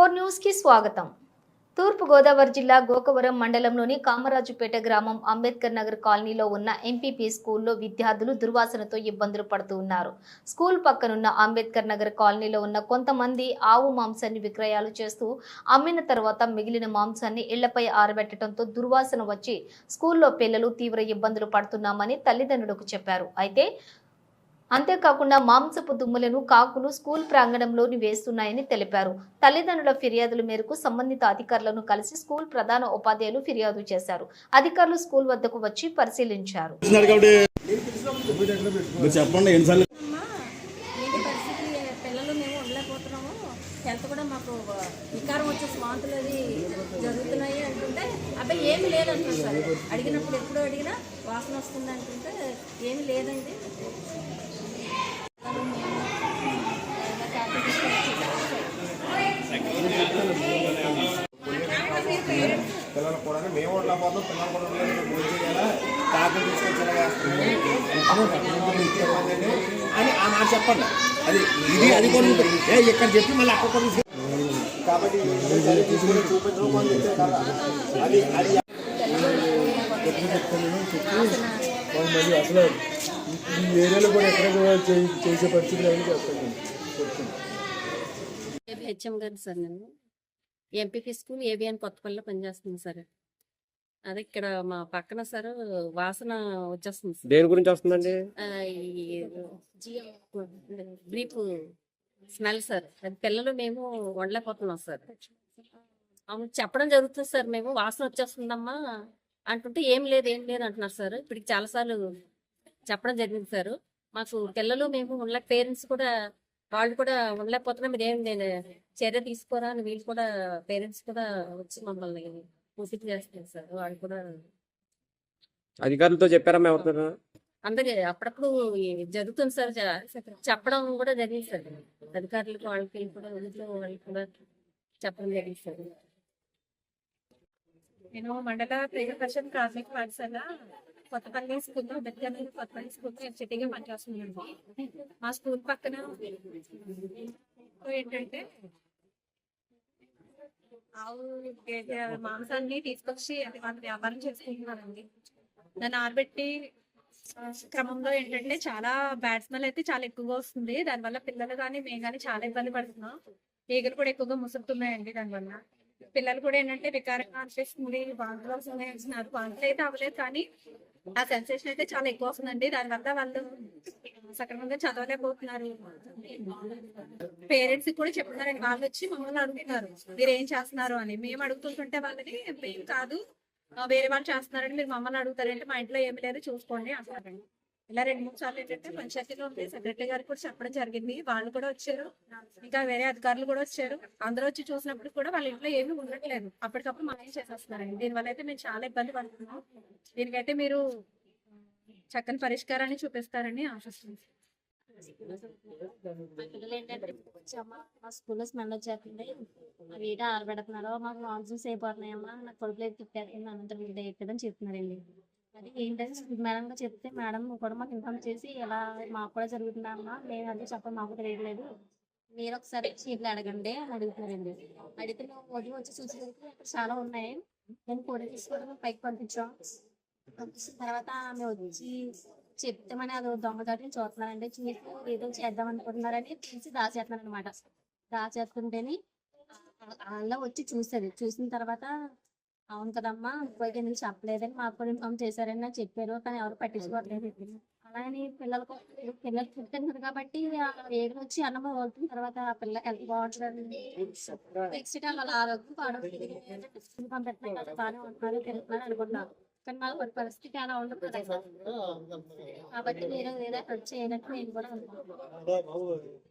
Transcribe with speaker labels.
Speaker 1: Four న్యూస్కి స్వాగతం. తూర్పుగోదావరి జిల్లా గోకవరం మండలంలోని కామరాజుపేట గ్రామం అంబేద్కర్ నగర్ కాలనీలో ఉన్న ఎంపీపీ స్కూల్లో విద్యార్థులు దుర్వాసనతో ఇబ్బందులు పడుతూ ఉన్నారు. స్కూల్ పక్కనున్న అంబేద్కర్ నగర్ కాలనీలో ఉన్న కొంతమంది ఆవు మాంసాన్ని విక్రయాలు చేస్తూ అమ్మిన తర్వాత మిగిలిన మాంసాన్ని ఇళ్ళపై ఆరబెట్టడంతో దుర్వాసన వచ్చి స్కూల్లో పిల్లలు తీవ్ర ఇబ్బందులు పడుతున్నామని తల్లిదండ్రులకు చెప్పారు. అయితే అంతేకాకుండా మాంసపు దుమ్ములను కాకులు స్కూల్ ప్రాంగణంలోని వేస్తున్నాయని తెలిపారు. తల్లిదండ్రుల ఫిర్యాదుల మేరకు సంబంధిత అధికారులను కలిసి స్కూల్ ప్రధాన ఉపాధ్యాయులు ఫిర్యాదు చేశారు. అధికారులు స్కూల్ వద్దకు వచ్చి పరిశీలించారు.
Speaker 2: చెప్పండి ఎన్నిసార్లు
Speaker 3: అమ్మా నీటి పరిస్థితి పిల్లలు మేము ఉండలేకపోతున్నాము హెల్త్ కూడా మాకు వికారం వచ్చేసి వాంతులు అది జరుగుతున్నాయి అంటుంటే అబ్బాయి ఏమి లేదంటున్నారు సార్. అడిగినప్పుడు ఎప్పుడు అడిగినా వాసన వస్తుంది అంటుంటే ఏమి లేదండి. పిల్లలు
Speaker 4: కూడా మేము ఉండకపోతే పిల్లలు కూడా చేయాలా? కాకులు తీసుకొచ్చి ఇలా అని ఆ మాట చెప్పండి అది ఇది అది కొన్ని ఏ ఇక్కడ చెప్పి మళ్ళీ అక్కడ కొన్ని కాబట్టి ఇది సరే తీసుకుని చూపించడం మనం చెప్తే కదా అది అది
Speaker 5: మళ్ళీ అసలు ఈ ఏరియాలో కూడా ఎక్కడ కూడా చేసే పరిస్థితి లేదని చెప్తాను చెప్తాను
Speaker 3: హెచ్ఎం గారు సార్ నేను? ఎంపీపీ స్కూల్ ఏబిఎన్ కొత్తపల్లిలో పనిచేస్తుంది సార్. అదే ఇక్కడ మా పక్కన సార్ వాసన వచ్చేస్తుంది సార్.
Speaker 6: దేని గురించి వస్తుందండి?
Speaker 3: ఆ, ఈ బ్రీఫ్ స్మెల్ సార్. అది పిల్లలు మేము వండలేకపోతున్నాం సార్. అవును చెప్పడం జరుగుతుంది సార్ మేము. వాసన వచ్చేస్తుందమ్మా అంటుంటే ఏం లేదు ఏం లేదు అంటున్నారు సార్. ఇప్పటికి చాలాసార్లు చెప్పడం జరిగింది సార్. మాకు పిల్లలు మేము ఉండలేక పేరెంట్స్ కూడా వాళ్ళు కూడా ఉండలేకపోతున్నాం. మీరు ఏం నేను చర్య తీసుకోరా అని వీళ్ళు కూడా పేరెంట్స్ కూడా వచ్చి మమ్మల్ని సార్. వాళ్ళు కూడా
Speaker 6: అధికారులతో చెప్పారమ్మా ఎవరితో
Speaker 3: అందరి అప్పుడప్పుడు ఈ జరుగుతుంది సార్ చెప్పడం కూడా జరిగింది సార్. అధికారులకు వాళ్ళకి కూడా ఊళ్ళో వాళ్ళకి కూడా చెప్పడం జరిగింది సార్.
Speaker 7: నేను మండల ప్రజా పరిషత్ ప్రాథమిక పాఠశాల కొత్తపల్లి స్కూల్లో బెత్తపల్లి కొత్తపల్లి స్కూల్లో ఎఫ్సిటీగా పనిచేస్తున్నాను. మా స్కూల్ పక్కన ఏంటంటే ఆవు మాంసాన్ని తీసుకొచ్చి అది వాళ్ళు వ్యాపారం చేసుకుంటున్నారండి దాన్ని ఆరబెట్టి క్రమంలో ఏంటంటే చాలా బ్యాడ్ స్మెల్ అయితే చాలా ఎక్కువగా వస్తుంది. దానివల్ల పిల్లలు కానీ మేము కానీ చాలా ఇబ్బంది పడుతున్నాం. ఈగలు కూడా ఎక్కువగా ముసుగుతున్నాయండి దానివల్ల. పిల్లలు కూడా ఏంటంటే వికారంగా అనిపిస్తుంది వాంతులు వస్తున్నాయి అంటున్నారు. వాంతులు అయితే అవ్వలేదు కానీ ఆ సెన్సేషన్ అయితే చాలా ఎక్కువ వస్తుందండి. దానివల్ల వాళ్ళు సక్రమంగా చదవలేకపోతున్నారు. పేరెంట్స్ కూడా చెప్తున్నారండి. వాళ్ళు వచ్చి మమ్మల్ని అడుగుతున్నారు. మీరు ఏం చేస్తున్నారు అని. మేము అడుగుతుంటుంటే వాళ్ళని మేము కాదు వేరే వాళ్ళు చేస్తున్నారని మీరు మమ్మల్ని అడుగుతారంటే మా ఇంట్లో ఏమి లేదు. చూసుకోండి అంటారండి ఇలా రెండు మూడు సార్లు ఏంటంటే పంచాయతీలో ఉంది సెక్రటరీ గారు కూడా చెప్పడం జరిగింది. వాళ్ళు కూడా వచ్చారు. ఇంకా వేరే అధికారులు కూడా వచ్చారు. అందరూ వచ్చి చూసినప్పుడు కూడా వాళ్ళ ఇంట్లో ఏమీ ఉండట్లేదు. అప్పటికప్పుడు మనం చేసేస్తున్నారండి. దీనివల్ల అయితే మేము చాలా ఇబ్బంది పడుతున్నాం. దీనికైతే మీరు చక్కని పరిష్కారాన్ని చూపిస్తారని ఆశిస్తుంది
Speaker 3: మా పిల్లలు ఏంటంటే మా స్కూల్లో స్మెల్ వచ్చేస్తుంది. అవి ఏంటో ఆరబెడుతున్నారు మాకు నాన్సెన్స్ అయిపోతున్నాయమ్మా. నాకు కొడుకులేదు తిప్పేస్తుంది అనంతరం ఇది అయిపోతుందని చెప్తున్నారండి. అది ఏంటంటే మేడం చెప్తే మేడం కూడా మాకు ఇన్ఫార్మ్ చేసి ఇలా మాకు కూడా జరుగుతుందమ్మా మేము అదే చెప్పడం మాకు తెలియట్లేదు మీరు ఒకసారి చీట్లు అడగండి అని అడుగుతున్నారండి. అడిగితే మేము ఉదయం వచ్చి చూసేసరికి అక్కడ చాలా ఉన్నాయి. నేను ఫోటో తీసుకోవడం పైకి పంపించాం. పంపించిన తర్వాత మేము వచ్చి చెప్తామని అది దొంగచాటుని చూస్తున్నారండి. చూసి ఏదో చేద్దాం అనుకుంటున్నారని తీసి దాచేస్తున్నారు అనమాట దాచేస్తుంటేనే అలా వచ్చి చూసేది. చూసిన తర్వాత అవును కదమ్మా. ఇంకోకి నేను చెప్పలేదని మాకు కూడా ఇన్ఫామ్ చేశారని నాకు చెప్పారు. కానీ ఎవరు పట్టించుకోవట్లేదు. అలాని పిల్లలకు పిల్లలు పుట్టినారు కాబట్టి ఆ ఏడు వచ్చి అన్నం వదులుతున్న తర్వాత ఆ పిల్ల ఎంత బాగుంటుందని నెక్స్ట్ వాళ్ళ ఆరోగ్యం పాడవుతుంది పంపిస్తున్నారు కదా బాగానే ఉంటున్నారు తింటున్నారు అనుకుంటున్నారు కానీ మాకు ఒక పరిస్థితి అలా ఉండదు కదా కాబట్టి మీరు ఏదో అయినట్టు నేను కూడా అనుకుంటున్నాను.